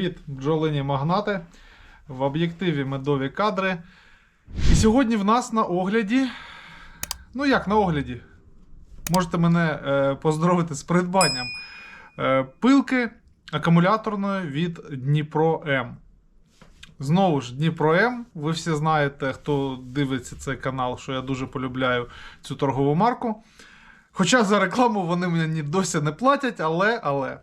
Привіт, бджолині магнати. В об'єктиві медові кадри. І сьогодні в нас на огляді. Ну як на огляді? Можете мене е, поздоровити з придбанням е, пилки акумуляторної від Дніпро М. Знову ж Дніпро М. Ви всі знаєте, хто дивиться цей канал, що я дуже полюбляю цю торгову марку. Хоча за рекламу вони мені досі не платять, але, але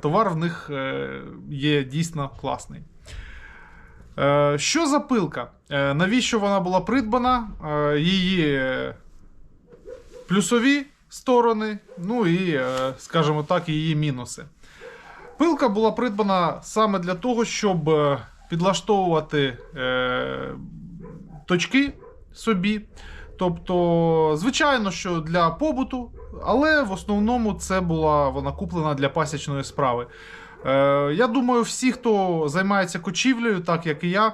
товар в них е, є дійсно класний. Е, Що за пилка? Е, Навіщо вона була придбана? Її плюсові сторони, ну і, скажімо так, її мінуси. Пилка була придбана саме для того, щоб підлаштовувати точки собі. Тобто, звичайно, що для побуту, але в основному це була вона куплена для пасічної справи. Е, я думаю, всі, хто займається кочівлею, так як і я,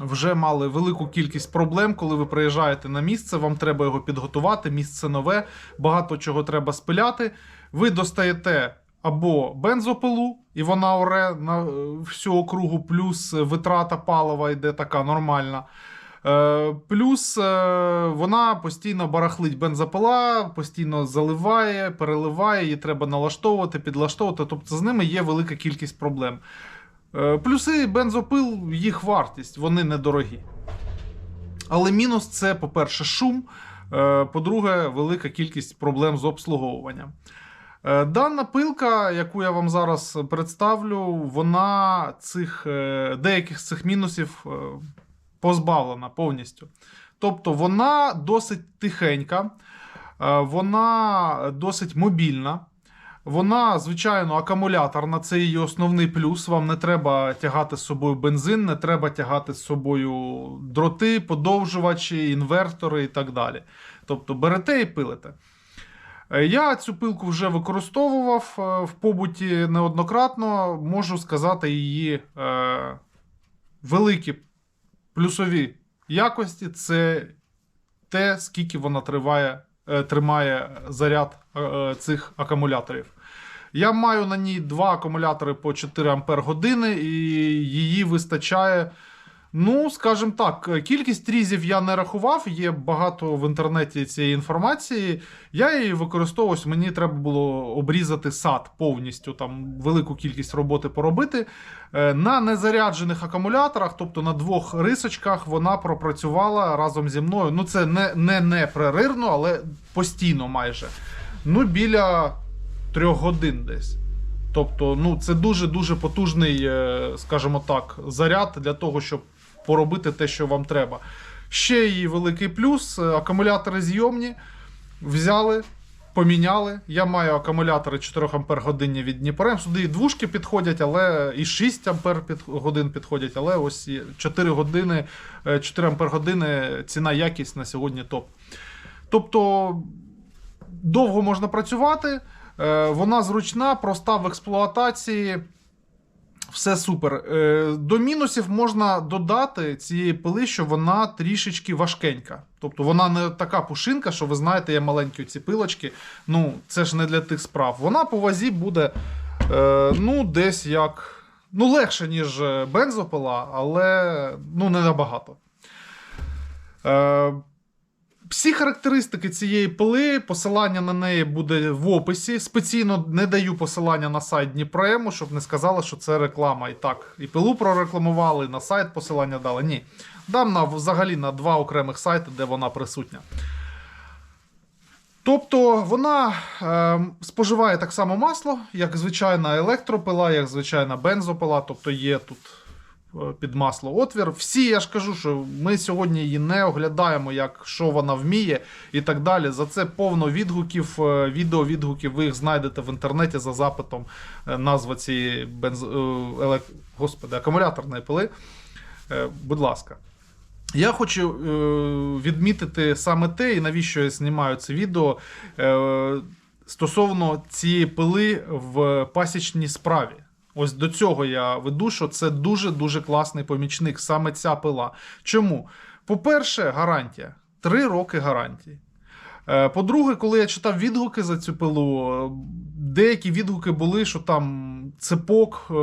вже мали велику кількість проблем, коли ви приїжджаєте на місце, вам треба його підготувати, місце нове, багато чого треба спиляти. Ви достаєте або бензопилу, і вона оре на всю округу, плюс витрата палива йде така нормальна. Е, Плюс е, вона постійно барахлить бензопила, постійно заливає, переливає, її треба налаштовувати, підлаштовувати. Тобто з ними є велика кількість проблем. Е, Плюси бензопил, їх вартість, вони недорогі. Але мінус це, по-перше, шум. По-друге, велика кількість проблем з обслуговуванням. Дана пилка, яку я вам зараз представлю, вона цих, деяких з цих мінусів позбавлена повністю. Тобто вона досить тихенька, е, вона досить мобільна. Вона, звичайно, акумуляторна, це її основний плюс. Вам не треба тягати з собою бензин, не треба тягати з собою дроти, подовжувачі, інвертори і так далі. Тобто берете і пилите. Е, Я цю пилку вже використовував е, в побуті неоднократно. Можу сказати її великі плюсові якості це те, скільки вона триває, е, тримає заряд е, е, цих акумуляторів. Я маю на ній два акумулятори по 4 Ампер години, і її вистачає. Ну, скажімо так, кількість різів я не рахував, є багато в інтернеті цієї інформації. Я її використовував, мені треба було обрізати сад повністю, там велику кількість роботи поробити. Е, На незаряджених акумуляторах, тобто на двох рисочках, вона пропрацювала разом зі мною. Ну, це не, не непреривно, але постійно майже. Ну, біля трьох годин десь. Тобто, ну, це дуже-дуже потужний, е, скажімо так, заряд для того, щоб поробити те, що вам треба. Ще її великий плюс: е, акумулятори зйомні. Взяли, поміняли. Я маю акумулятори 4 Ампер годинні від Дніпром. Сюди і двушки підходять, але і 6 Ампер годин підходять, але ось 4 години, е, 4 Ампер години ціна якість на сьогодні топ. Тобто довго можна працювати, е, вона зручна, проста в експлуатації. Все супер. Е, До мінусів можна додати цієї пили, що вона трішечки важкенька. Тобто вона не така пушинка, що ви знаєте, є маленькі ці пилочки. Ну, це ж не для тих справ. Вона по вазі буде е, ну, десь як. Ну, легше, ніж е, бензопила, але ну, не набагато. Всі характеристики цієї пили, посилання на неї буде в описі. Спеційно не даю посилання на сайт Дніпроему, щоб не сказали, що це реклама. І так, і пилу прорекламували, і на сайт посилання дали. Ні. Дам на, взагалі на два окремих сайти, де вона присутня. Тобто вона е, споживає так само масло, як звичайна електропила, як звичайна бензопила, тобто є тут під масло отвір. Всі, я ж кажу, що ми сьогодні її не оглядаємо, як що вона вміє і так далі. За це повно відгуків, е, відеовідгуків. Ви їх знайдете в інтернеті за запитом е, назва цієї бенз... е, елек... Господи, акумуляторної пили. Е, Будь ласка. Я хочу е, відмітити саме те, і навіщо я знімаю це відео е, стосовно цієї пили в пасічній справі. Ось до цього я веду, що це дуже-дуже класний помічник, саме ця пила. Чому? По-перше, гарантія. Три роки гарантії. Е, По-друге, коли я читав відгуки за цю пилу, е, деякі відгуки були, що там цепок е,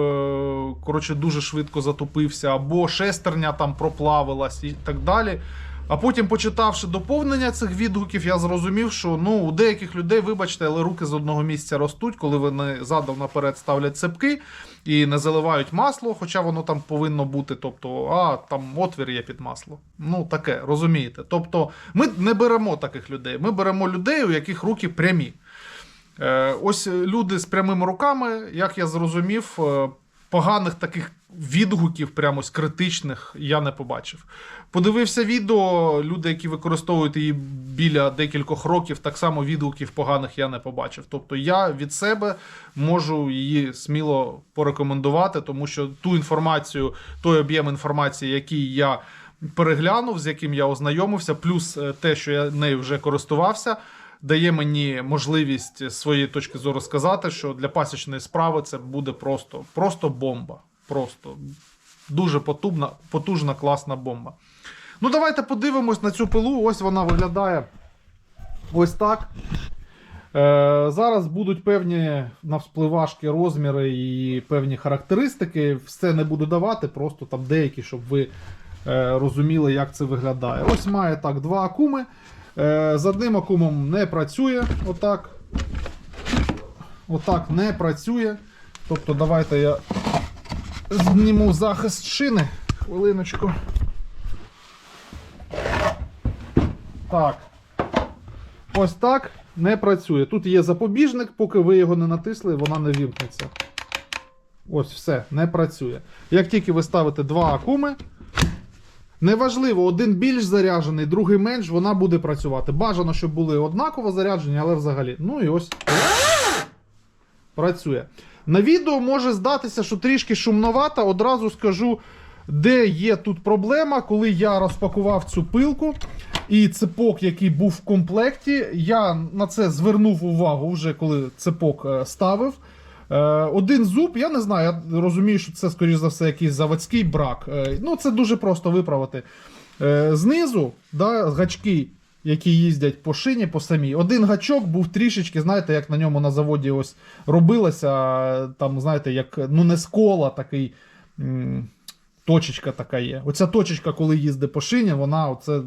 коротше, дуже швидко затопився, або шестерня там проплавилась і так далі. А потім, почитавши доповнення цих відгуків, я зрозумів, що ну, у деяких людей, вибачте, але руки з одного місця ростуть, коли вони задом наперед ставлять цепки і не заливають масло, хоча воно там повинно бути. Тобто, а там отвір є під масло. Ну таке, розумієте. Тобто, ми не беремо таких людей. Ми беремо людей, у яких руки прямі. Е, ось люди з прямими руками, як я зрозумів, е, поганих таких відгуків, прямо ось критичних, я не побачив. Подивився відео, люди, які використовують її біля декількох років, так само відгуків поганих я не побачив. Тобто я від себе можу її сміло порекомендувати, тому що ту інформацію, той об'єм інформації, який я переглянув, з яким я ознайомився, плюс е, те, що я нею вже користувався. Дає мені можливість своєї точки зору сказати, що для пасічної справи це буде просто, просто бомба. Просто дуже потужна, потужна, класна бомба. Ну, давайте подивимось на цю пилу. Ось вона виглядає ось так. Е, зараз будуть певні навспливашки розміри і певні характеристики. Все не буду давати, просто там деякі, щоб ви е, розуміли, як це виглядає. Ось має так два акуми. Е, з одним акумом не працює. Отак. Отак не працює. Тобто, давайте я зніму захист шини. Хвилиночку. Так. Ось так не працює. Тут є запобіжник, поки ви його не натисли, вона не вімкнеться. Ось все, не працює. Як тільки ви ставите два акуми, неважливо, один більш заряджений, другий менш, вона буде працювати. Бажано, щоб були однаково заряджені, але взагалі. Ну і ось працює. На відео може здатися, що трішки шумновато. Одразу скажу, де є тут проблема, коли я розпакував цю пилку. І цепок, який був в комплекті, я на це звернув увагу вже коли цепок е, ставив. Е, Один зуб, я не знаю, я розумію, що це, скоріш за все, якийсь заводський брак. Е, Ну, це дуже просто виправити. Е, Знизу, да, гачки, які їздять по шині, по самій, один гачок був трішечки, знаєте, як на ньому на заводі ось робилося, там, знаєте, як ну не скола такий. Точечка така є. Оця точечка, коли їздить по шині, вона оце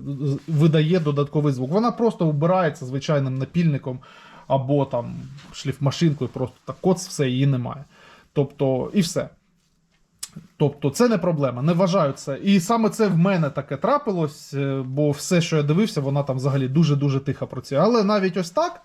видає додатковий звук. Вона просто вбирається звичайним напільником або там шліфмашинкою, просто так коц, все, її немає. Тобто, і все. Тобто, це не проблема, не вважаю це. І саме це в мене таке трапилось, е, бо все, що я дивився, вона там взагалі дуже-дуже тихо працює. Але навіть ось так.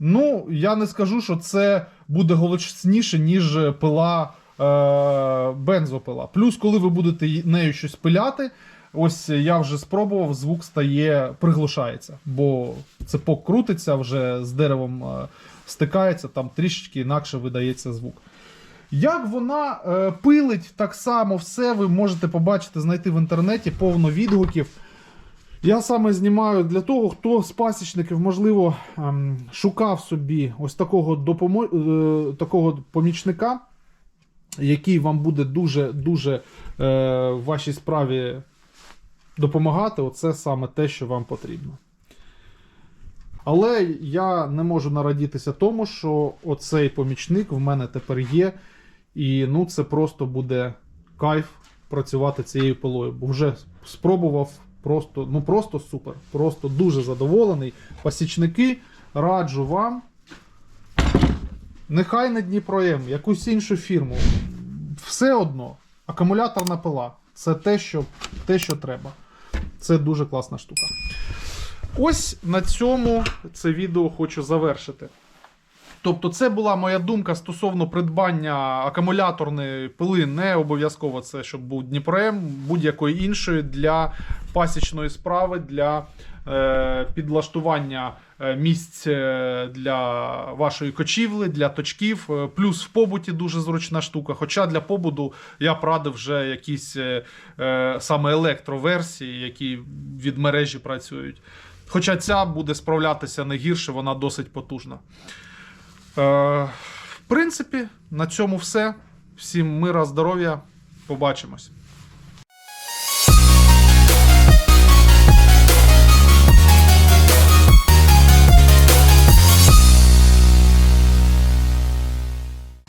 Ну, я не скажу, що це буде голосніше, ніж пила е, бензопила. Плюс, коли ви будете нею щось пиляти, ось я вже спробував, звук стає, приглушається, бо цепок крутиться, вже з деревом е, стикається, там трішечки інакше видається звук. Як вона е, пилить так само все, ви можете побачити, знайти в інтернеті повно відгуків. Я саме знімаю для того, хто з пасічників, можливо, ем, шукав собі ось такого, допомо... е, такого помічника, який вам буде дуже-дуже в вашій справі допомагати. Оце саме те, що вам потрібно. Але я не можу нарадітися тому, що оцей помічник в мене тепер є. І ну, це просто буде кайф працювати цією пилою. Бо вже спробував просто, ну просто супер. Просто дуже задоволений. Пасічники, раджу вам. Нехай не Дніпром, якусь іншу фірму. Все одно, акумуляторна пила. Це те, що, те, що треба. Це дуже класна штука. Ось на цьому це відео хочу завершити. Тобто, це була моя думка стосовно придбання акумуляторної пили. Не обов'язково це, щоб був Дніпром, будь-якої іншої для пасічної справи, для е, підлаштування е, місць е, для вашої кочівли, для точків. Е, Плюс в побуті дуже зручна штука. Хоча для побуду я б радив вже якісь е, саме електроверсії, які від мережі працюють. Хоча ця буде справлятися не гірше, вона досить потужна. Е, в принципі, на цьому все. Всім мира, здоров'я. Побачимось.